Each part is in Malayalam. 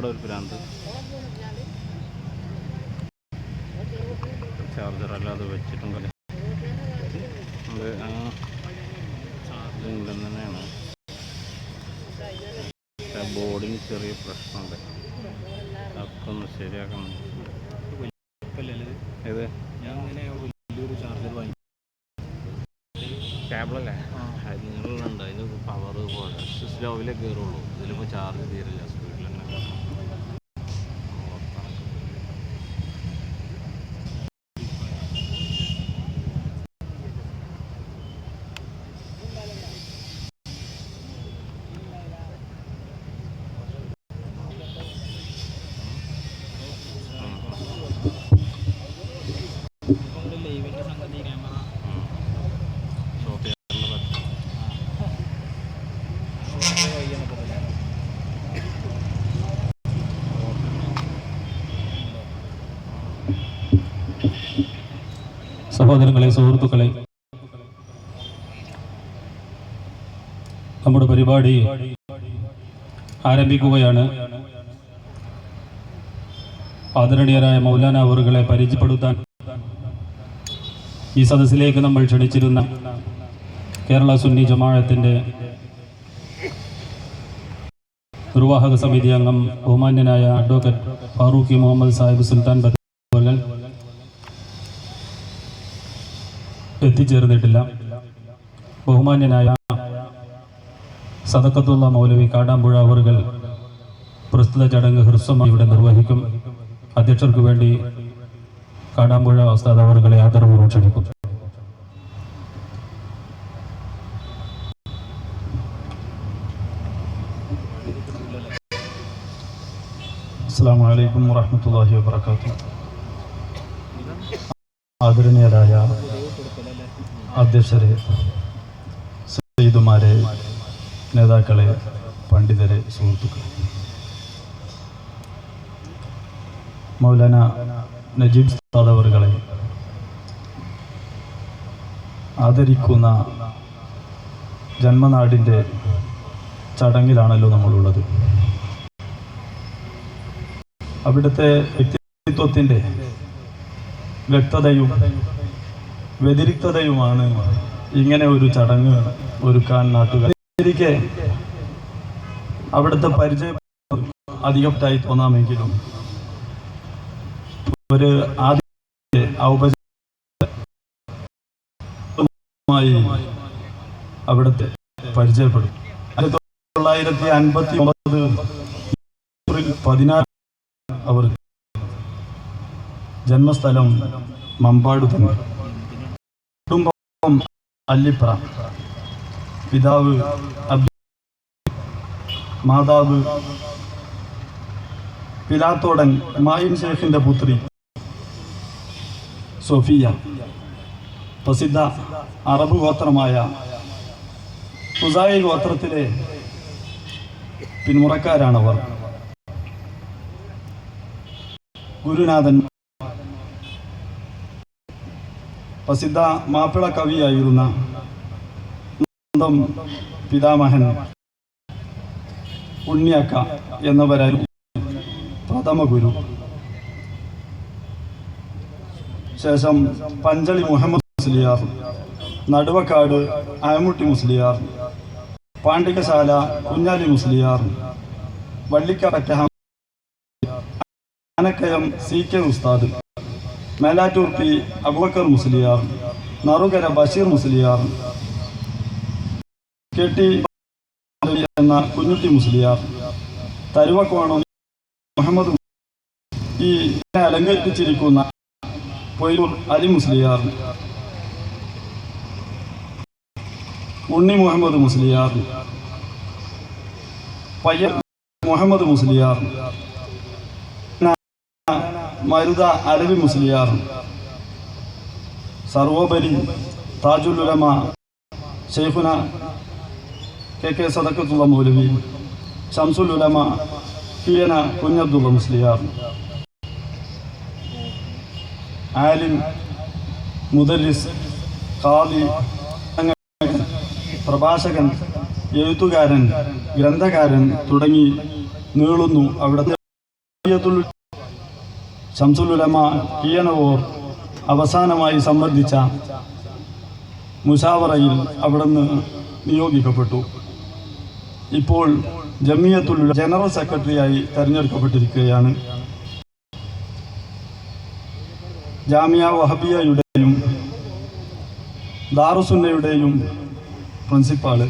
ഒക്കെപ്പാട് ഒരു ഭ്രാന്ത്. ചാർജർ അല്ലാതെ വെച്ചിട്ടും കളി അത് ആ ചാർജിങ് തന്നെയാണ്. ബോർഡിന് ചെറിയ പ്രശ്നമുണ്ട്. അതൊക്കെ ഒന്ന് ശരിയാക്കണം ഏത്? ഞാൻ ഇങ്ങനെ വലിയൊരു ചാർജർ വാങ്ങി. കേബിളല്ലേ നിങ്ങളുണ്ട് അതിന് പവർ പോലെ സ്ലോവിലേ കയറുള്ളൂ ഇതിലിപ്പോൾ ചാർജ് തീരില്ല. സഹോദരങ്ങളെ സുഹൃത്തുക്കളെ നമ്മുടെ പരിപാടി ആരംഭിക്കുകയാണ്. ആദരണീയരായ മൗലാന അവറുകളെ പരിചയപ്പെടുത്താൻ ഈ സദസ്സിലേക്ക് നമ്മൾ ക്ഷണിച്ചിരുന്ന കേരള സുന്നി ജമാഅത്തിന്റെ നിർവാഹക സമിതി അംഗം ബഹുമാന്യനായ അഡ്വക്കേറ്റ് ഫാറൂഖി മുഹമ്മദ് സാഹിബ് സുൽത്താൻ എത്തിച്ചേർന്നിട്ടില്ല. ബഹുമാന്യനായ സദക്കത്തുള്ള മൗലവി കാടാമ്പുഴ അവറുകൾ പ്രസ്തുത ചടങ്ങ് ഹ്രസ്വമായി ഇവിടെ നിർവഹിക്കും. അധ്യക്ഷർക്ക് വേണ്ടി കാടാമ്പുഴ ഉസ്താദ് അവറുകളെ ആദരപൂർവം ക്ഷണിക്കും അസ്സാം വലൈക്കും വാഹമത്തല്ലാഹി വാത്തു ആദരണീയരായ അധ്യക്ഷരെ സയ്യിദുമാരെ നേതാക്കളെ പണ്ഡിതരെ സുഹൃത്തുക്കളെ. മൗലാന നജീബ് സാദവറുകളെ ആദരിക്കുന്ന ജന്മനാടിന്റെ ചടങ്ങിലാണല്ലോ നമ്മളുള്ളത്. അവിടുത്തെ വ്യക്തിത്വത്തിന്റെ വ്യക്തതയും വ്യതിരിക്തതയുമാണ്. ഇങ്ങനെ ഒരു ചടങ്ങ് ഒരുക്കാൻ നാട്ടുകാർ അവിടുത്തെ പരിചയം അധികമായി തോന്നാമെങ്കിലും ഒരു ആദ്യ ഔപചാരികമായി അവിടുത്തെ പരിചയപ്പെടും. ആയിരത്തി തൊള്ളായിരത്തി അൻപത്തി ഒമ്പത് ഏപ്രിൽ പതിനാറ് അവർ ജന്മസ്ഥലം മമ്പാട് തന്നെ. അല്ലിപ്ര പിതാവ് മാതാവ് പിലാത്തോടൻ മായിൻ ഷേഖിന്റെ പുത്രി സോഫിയ പ്രസിദ്ധ അറബ് ഗോത്രമായ ഹുസായി ഗോത്രത്തിലെ പിന്മുറക്കാരാണവർ. ഗുരുനാഥൻ പ്രസിദ്ധ മാപ്പിള കവിയായിരുന്ന സ്വന്തം പിതാമഹൻ ഉണ്ണിയക്ക എന്നവരായിരുന്നു പ്രഥമ ഗുരു. ശേഷം Panchali Muhammad Musliyar Naduvakkad Amutty Musliyar Pandikasala Kunhali Musliyar Vallikkadatta Anakkayam C K Ustad. Melattur P Abubakar Musliyar Narukara Basheer Musliyar K T എന്ന കുഞ്ഞുട്ടി മുസ്ലിയാർ തരുവക്കോണം മുഹമ്മദ് ഈ അലങ്കരിപ്പിച്ചിരിക്കുന്ന പൊയ്യൂർ അലി മുസ്ലിയാർ ഉണ്ണി മുഹമ്മദ് മുസ്ലിയാർ പയ്യ മുഹമ്മദ് മുസ്ലിയാർ മരുത അലവി മുസ്ലിയാർ. സർവോപരി താജുലുലമ ഷെയ്ഫുന കെ കെ സദക്കത്തുള്ള മൗലവി ഷംസുലുലമ കിയന കുഞ്ഞബ്ദുള്ള മുസ്ലിയാർ. ആലിം മുദരിസ് ഖാദി പ്രഭാഷകൻ എഴുത്തുകാരൻ ഗ്രന്ഥകാരൻ തുടങ്ങി നീളുന്നു അവിടുത്തെ ശംസുലുലമ കീയനവോർ അവസാനമായി സംബന്ധിച്ച മുഷാവറയിൽ അവിടുന്ന് നിയോഗിക്കപ്പെട്ടു. ഇപ്പോൾ ജമിയത്തുൽ ജനറൽ സെക്രട്ടറിയായി തെരഞ്ഞെടുക്കപ്പെട്ടിരിക്കുകയാണ്. ജാമിയ വഹബിയയുടെയും ദാറുസുന്നയുടെയും പ്രിൻസിപ്പാൾ.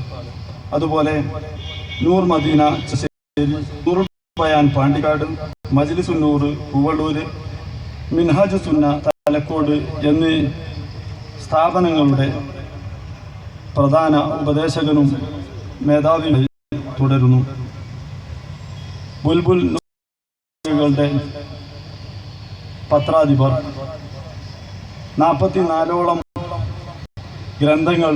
അതുപോലെ നൂർ മദീന ബയാൻ പാണ്ടിക്കാട് മജ്ലിസുന്നൂർ പൂവള്ളൂര് മിൻഹാജ് സുന്ന തലക്കോട് എന്നീ സ്ഥാപനങ്ങളുടെ പ്രധാന ഉപദേശകനും മേധാവിയായി തുടരുന്നു. ബുൽബുൽ കളുടെ പത്രാധിപർ. നാൽപ്പത്തിനാലോളം ഗ്രന്ഥങ്ങൾ